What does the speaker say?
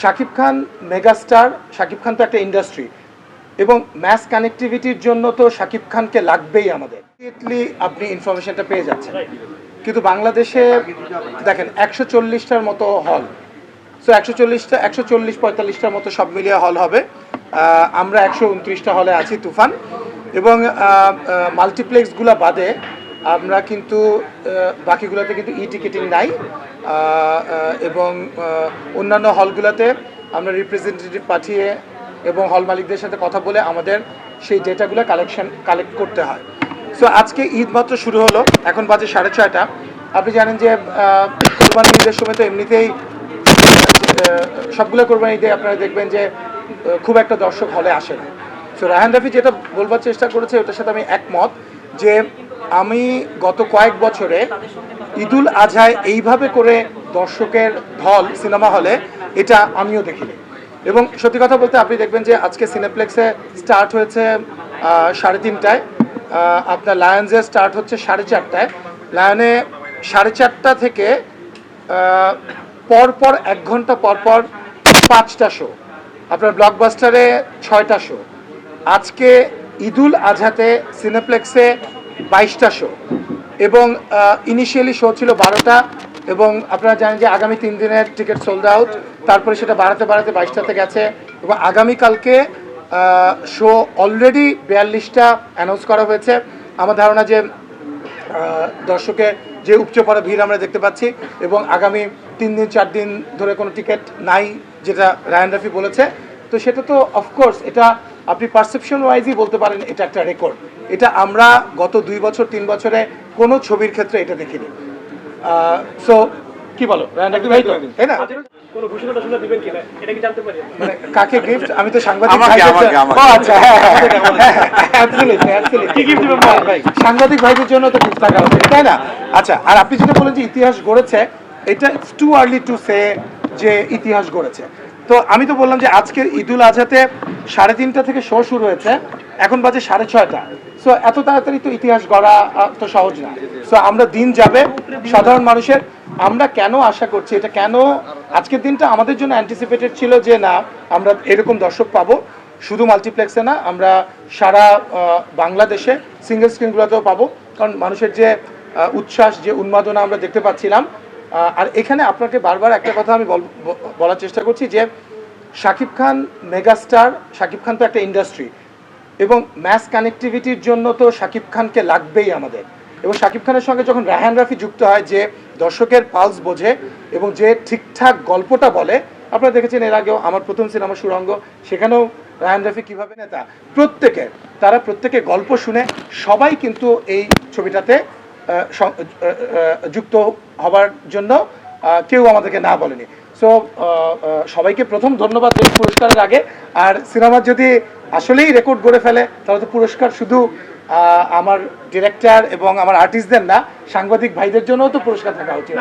Shakib Khan megastar, Shakib Khan তো একটা industry এবং ম্যাস কানেক্টিভিটির জন্য তো শাকিব খানকে লাগবেই আমাদের। আপনি ইনফরমেশনটা পেয়ে যাচ্ছেন। কিন্তু বাংলাদেশে দেখেন, একশো চল্লিশটার মতো হল সো একশো চল্লিশটা, একশো চল্লিশ পঁয়তাল্লিশটার মতো সব মিলিয়ে হল হবে। আমরা একশো উনত্রিশটা হলে আছি তুফান। এবং মাল্টিপ্লেক্সগুলো বাদে আমরা কিন্তু বাকিগুলোতে কিন্তু ই টিকিটিং নাই এবং অন্যান্য হলগুলোতে আমরা রিপ্রেজেন্টেটিভ পাঠিয়ে এবং হল মালিকদের সাথে কথা বলে আমাদের সেই ডেটাগুলো কালেকশন কালেক্ট করতে হয়। সো আজকে ঈদ মাত্র শুরু হলো, এখন বাজে সাড়ে ছয়টা। আপনি জানেন যে কোরবানি ঈদের সময় তো এমনিতেই সবগুলো কোরবানি ঈদে আপনারা দেখবেন যে খুব একটা দর্শক হলে আসে না। সো রায়হান রাফি যেটা বলবার চেষ্টা করেছে, ওটার সাথে আমি একমত যে আমি গত কয়েক বছরে ঈদুল আজহায় এইভাবে করে দর্শকের ঢল সিনেমা হলে এটা আমিও দেখিনি। এবং সত্যি কথা বলতে আপনি দেখবেন যে আজকে সিনেপ্লেক্সে স্টার্ট হয়েছে সাড়ে তিনটায়। আপনার লায়ন্সে স্টার্ট হচ্ছে সাড়ে চারটায়। লায়নে সাড়ে চারটা থেকে আহ, পর পর এক ঘণ্টা পর পর পাঁচটা শো আপনার ব্লকবাস্টারে ছয়টা শো আজকে ঈদুল আজহাতে সিনেপ্লেক্সে বাইশটা শো এবং ইনিশিয়ালি শো ছিল বারোটা, এবং আপনারা জানেন যে আগামী তিন দিনের টিকিট সোল্ড আউট তারপরে সেটা বাড়াতে বাড়াতে বাইশটাতে গেছে, এবং আগামীকালকে শো অলরেডি বিয়াল্লিশটা অ্যানাউন্স করা হয়েছে। আমার ধারণা যে দর্শকে যে উপচে পড়া ভিড় আমরা দেখতে পাচ্ছি, এবং আগামী তিন দিন, চার দিন ধরে কোনো টিকিট নাই, যেটা রায়ান রাফি বলেছে। তো সেটা তো অফকোর্স এটা আপনি পারসেপশন ওয়াইজই বলতে পারেন এটা একটা রেকর্ড এটা আমরা গত দুই বছর তিন বছরে কোনো ছবির ক্ষেত্রে এটা দেখিনি। সো কি বলো? ভাই তো। তাই না? কোনো ঘোষণা টোষণা দিবেন কিনা? এটা কি জানতে পারি? মানে কাকে গিফট আমি তো সাংবাদিক আচ্ছা? সাংবাদিক ভাইদের জন্য তো গিফট থাকা উচিত তাই না? আচ্ছা আর আপনি যেটা বলেন যে ইতিহাস গড়েছে এটা টু আর্লি টু সে যে ইতিহাস গড়েছে। তো আমি তো বললাম যে আজকের ঈদুল আজহাতে সাড়ে তিনটা থেকে শো শুরু হয়েছে। এখন বাজে সাড়ে ছয়টা। সো এত তাড়াতাড়ি তো ইতিহাস গড়া তো সহজ না। সো আমরা দিন যাবে সাধারণ মানুষের। আমরা কেন আশা করছি, এটা কেন আজকের দিনটা আমাদের জন্য অ্যান্টিসিপেটেড ছিল যে না, আমরা এরকম দর্শক পাবো। শুধু মাল্টিপ্লেক্সে না, আমরা সারা বাংলাদেশে সিঙ্গেল স্ক্রিনগুলোতেও পাবো। কারণ মানুষের যে উচ্ছ্বাস, যে উন্মাদনা আমরা দেখতে পাচ্ছিলাম আর এখানে আপনাকে বারবার একটা কথা আমি বল- বলার চেষ্টা করছি যে শাকিব খান মেগাস্টার, শাকিব খান তো একটা ইন্ডাস্ট্রি এবং ম্যাস কানেক্টিভিটির জন্য তো শাকিব খানকে লাগবেই আমাদের। এবং শাকিব খানের সঙ্গে যখন রায়হান রাফি যুক্ত হয়, যে দর্শকের পালস বোঝে এবং যে ঠিকঠাক গল্পটা বলে, আপনারা দেখেছেন এর আগেও আমার প্রথম সিনেমা সুরঙ্গ, সেখানেও রায়হান রাফি কীভাবে নেতা? প্রত্যেকে, তারা প্রত্যেকে গল্প শুনে সবাই কিন্তু এই ছবিটাতে যুক্ত হবার জন্য কেউ আমাদেরকে না বলেনি। সো সবাইকে প্রথম ধন্যবাদ দেব পুরস্কারের আগে। আর সিনেমা যদি আসলেই রেকর্ড গড়ে ফেলে, তাহলে তো পুরস্কার শুধু আমার ডিরেক্টর এবং আমার আর্টিস্টদের না, সাংবাদিক ভাইদের জন্যও তো পুরস্কার থাকা উচিত।